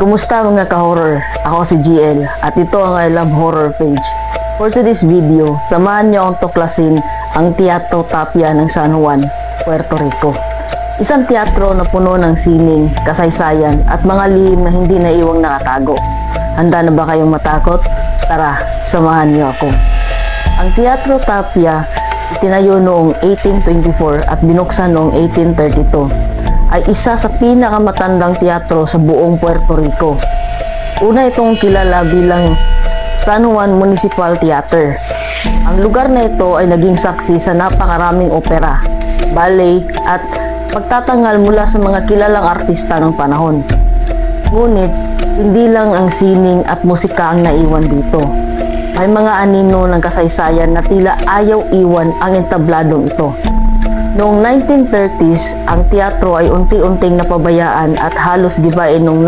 Kumusta mga ka-horror? Ako si GL at ito ang I Love Horror page. For today's video, samahan niyo akong tuklasin ang Teatro Tapia ng San Juan, Puerto Rico. Isang teatro na puno ng sining, kasaysayan at mga lihim na hindi naiwang nakatago. Handa na ba kayong matakot? Tara, samahan niyo ako. Ang Teatro Tapia itinayo noong 1824 at binuksan noong 1832 ay isa sa pinakamatandang teatro sa buong Puerto Rico. Una itong kilala bilang San Juan Municipal Theater. Ang lugar na ito ay naging saksi sa napakaraming opera, ballet at pagtatangal mula sa mga kilalang artista ng panahon. Ngunit, hindi lang ang sining at musika ang naiwan dito. May mga anino ng kasaysayan na tila ayaw iwan ang entabladong ito. Noong 1930s, ang teatro ay unti-unting napabayaan at halos gibain noong